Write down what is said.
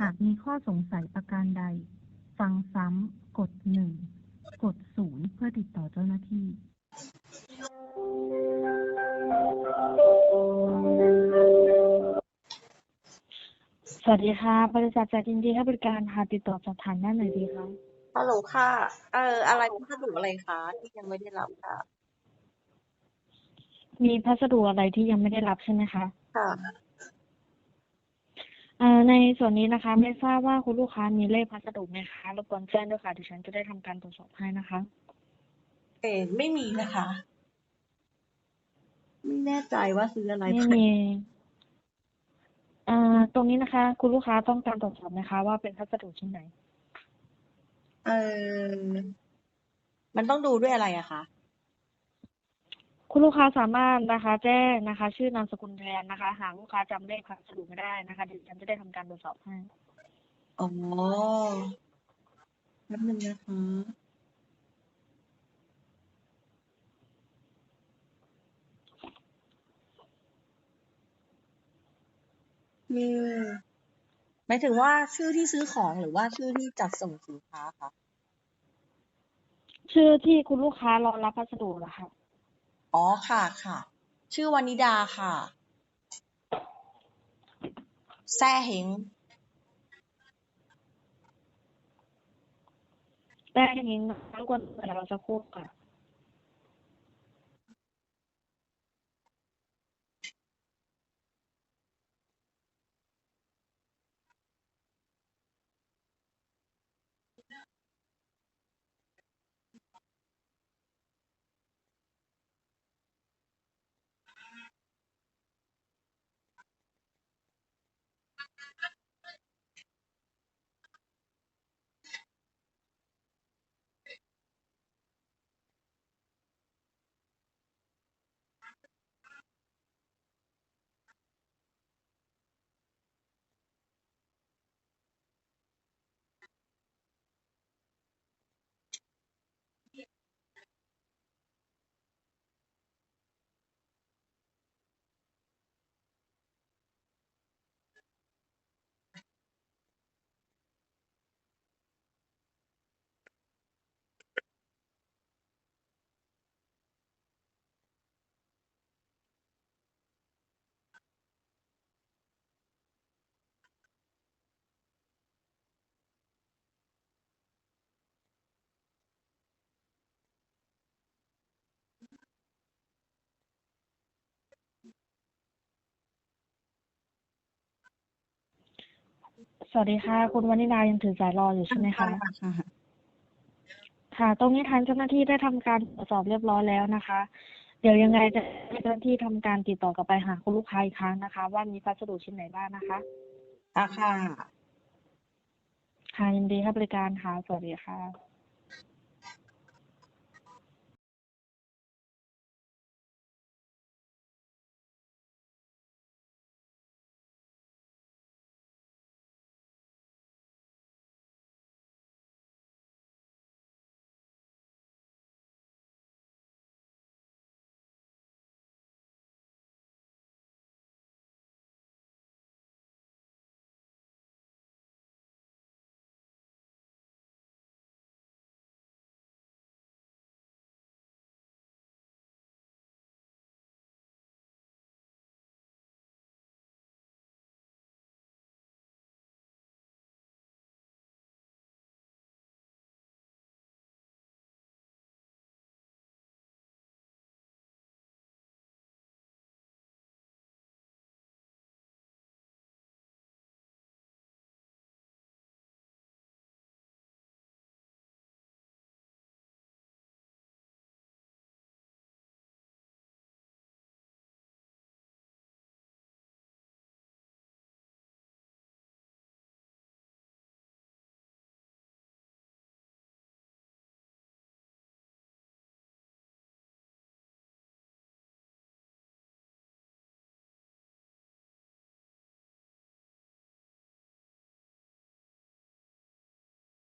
หากมีข้อสงสัยประการใด ฟังซ้ำ กดหนึ่ง กดศูนย์เพื่อติดต่อเจ้าหน้าที่ สวัสดีค่ะ บริษัทจัดยินดีให้บริการค่ะติดต่อสอบถามได้ไหนดีคะ ฮัลโหลค่ะ เอออะไรพัสดุอะไรคะที่ยังไม่ได้รับค่ะ มีพัสดุอะไรที่ยังไม่ได้รับใช่ไหมคะ ค่ะเอ่อ ในส่วนนี้นะคะ ไม่ทราบว่าคุณลูกค้ามีเลขพัสดุไหมคะรบกวนแจ้งด้วยค่ะดิฉันจะได้ทำการตรวจสอบให้นะคะ เออไม่มีนะคะ ไม่แน่ใจว่าซื้ออะไรไม่ไปมีเอ่อตรงนี้นะคะ คุณลูกค้าต้องการตรวจสอบไหมคะว่าเป็นพัสดุชิ้นไหน เออมันต้องดูด้วยอะไรอะคะ คุณลูกค้าสามารถนะคะ แจ้งนะคะ ชื่อนามสกุลแทนนะคะ หากลูกค้าจำเลขพัสดุไม่ได้นะคะดิฉันจะได้ทำการตรวจสอบให้ อ๋อแป๊บนึงนะคะชื่อหมายถึงว่าชื่อที่ซื้อของหรือว่าชื่อที่จัดส่งสินค้าคะ ชื่อที่คุณลูกค้ารอรับพัสดุเหรอคะ อ๋อค่ะค่ะ ชื่อวานิดาค่ะ แซ่เฮงแต่อย่างนี้รบกวนเวลาเราจะพูดค่ะ วัสดีค่ะ คุณวนิดายังถือสายรออยู่ใช่ไหมคะค่ะค่ะตรงนี้ทางเจ้าหน้าที่ได้ทำการตรวจสอบเรียบร้อยแล้วนะคะ เดี๋ยวยังไงจะให้เจ้าหน้าที่ทำการติดต่อกลับไปหาคุณลูกค้าอีกครั้งนะคะ ว่ามีพัสดุชิ้นไหนบ้างนะคะอะค่ะ ค่ะยินดีให้บริการค่ะ สวัสดีค่ะ